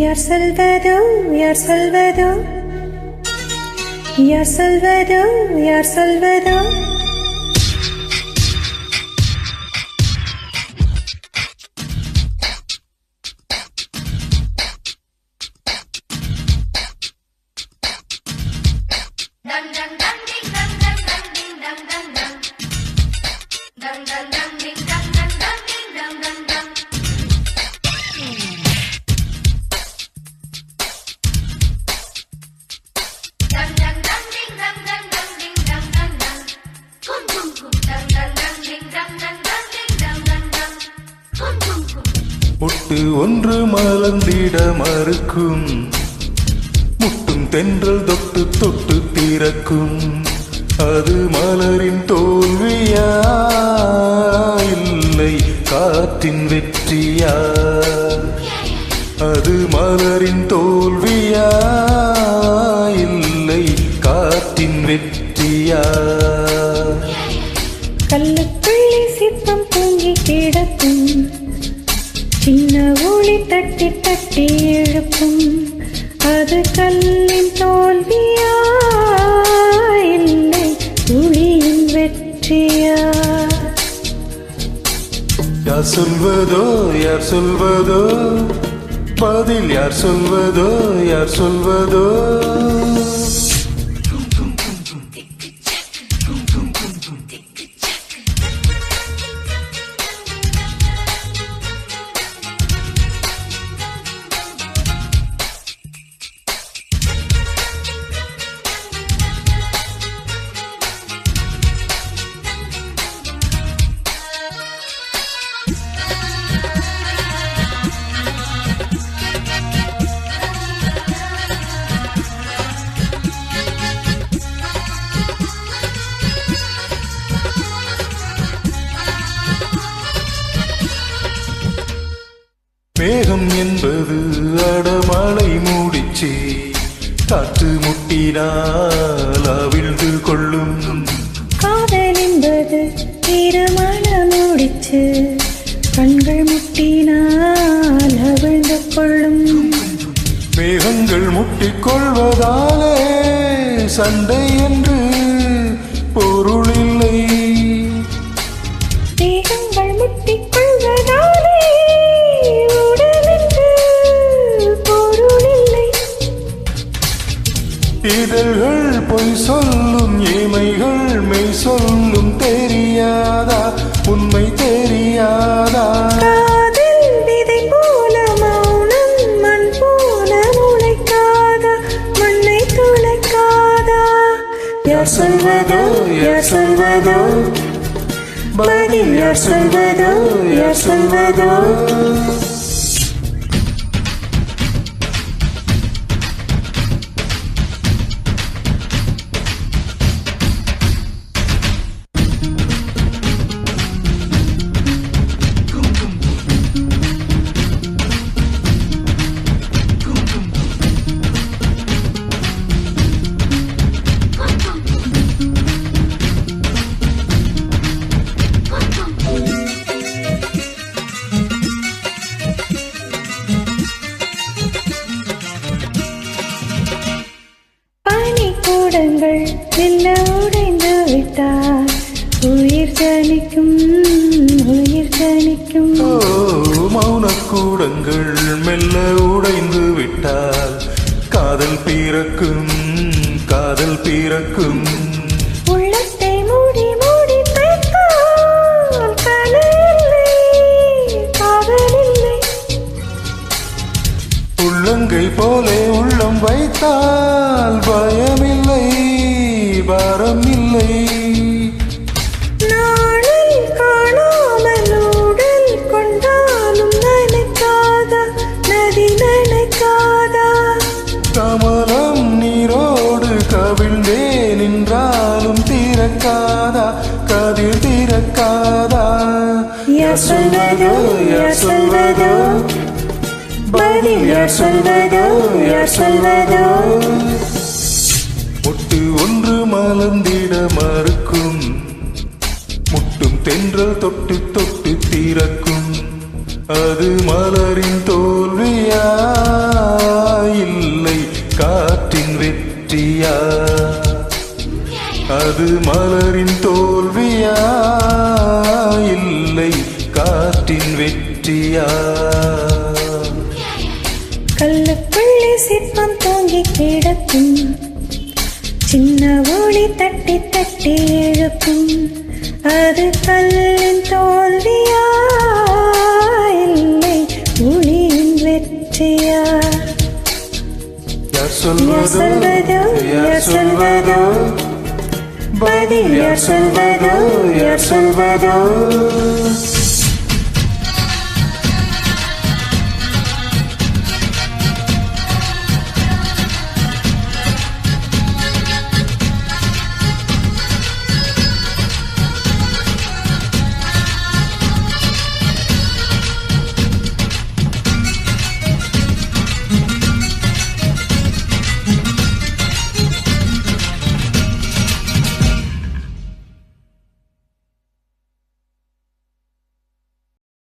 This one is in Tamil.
யார் சொல்வதோ யார் சொல்வதோ யார் சொல்வதோ யார் சொல்வதோ Dang dang dang பொட்டு ஒன்று மலர்ந்திட மறுக்கும். முட்டும் தென்றல் தொட்டு தொட்டு திறக்கும். அது மலரின் தோல்வியா? இல்லை காற்றின் வெற்றியா? அது மலரின் தோல்வியா? இல்லை காற்றின் வெற்றியா? கல்லுக்குள்ளே சிற்பம் தூங்கி கிடக்கும். தட்டி தட்டி தட்டி எழுப்பும் அது கல்லின் தோல்வியா இல்லை துளியின் வெற்றியா யார் சொல்வதோ யார் சொல்வதோ? பதில் யார் சொல்வதோ யார் சொல்வதோ? அடமழை மூடிச்சு காற்று முட்டினால் அவிழ்ந்து கொள்ளும். காதல் என்பது திருமண முடிச்சு கண்கள் முட்டினால் அவிழ்ந்து கொள்ளும். மேகங்கள் முட்டிக்கொள்வதாலே சண்டை என்று பொருளில்லை தேகங்கள் முட்டிக்கொள்வதாலே இதழ்கள் பொய் சொல்லும் ஏமைகள் மெய் சொல்லும் தெரியாதா? உண்மை தெரியாதா? சொல்வதோ யார் சொல்வதோ? பதில் யார் சொல்வதோ யார் சொல்வதோ? காதல் பிறக்கும் காதல் பிறக்கும். உள்ளத்தை மூடி மூடி உள்ளங்கை போலே உள்ளம் வைத்தால் பயமில்லை பாரம் இல்லை கதிர் திறக்காதா? யார் சொல்வதோ யார் சொல்வதோ. பதில் யார் சொல்வதோ யார் சொல்வதோ. முட்டு ஒன்று மலர்ந்திட மறுக்கும். முட்டும் தென்றல் தொட்டு தொட்டு திறக்கும். அது மலரின் தோல்வியா? இல்லை காற்றின் வெற்றியா? அது மலரின் தோல்வியா? வெற்றியா கல்லுக்குள்ளே சிற்பம் தூங்கி கிடக்கும். சின்ன ஒளி தட்டி தட்டி எழுப்பும் அது கல்லின் தோல்வியா இல்லை ஒளியின் வெற்றியா? சொல்வதோ யார் சொல்வதோ பதில் யார் சொல்வதோ யார் சொல்வதோ